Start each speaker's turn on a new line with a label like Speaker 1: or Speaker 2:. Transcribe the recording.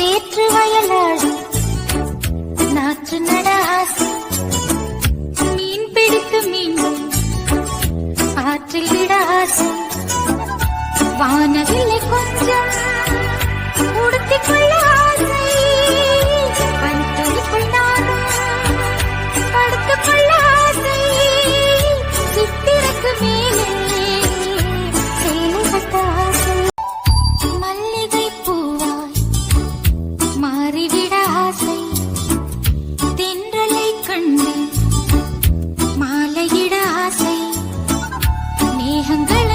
Speaker 1: சேற்று வயலாடும் நாற்று நட ஆசை மீன் பிடித்து மீண்டும் ஆற்றில் விட ஆசை வானவில்லை கொஞ்சம் மாறிவிட ஆசை. தென்றலை கண்டு மாலையிட ஆசை. நேகங்கள்